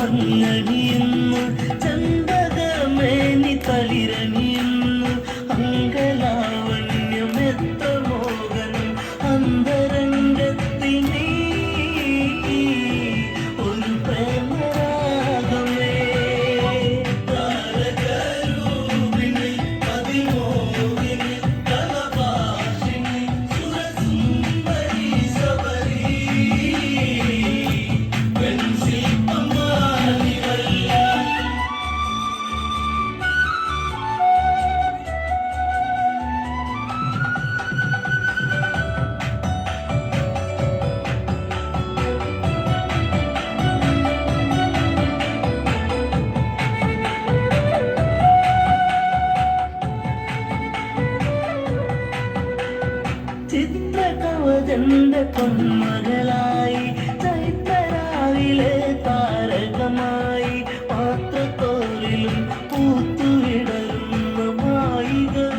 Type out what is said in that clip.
മങ്ങണിയുന്നു ചന്ദകമേനി ചിത്ര കവചന്ത പൊന്മകളായി ചൈത്തരാവിലെ താരകമായി പാത്രത്തോലിലും പൂത്തുവിടരുന്ന മായികൾ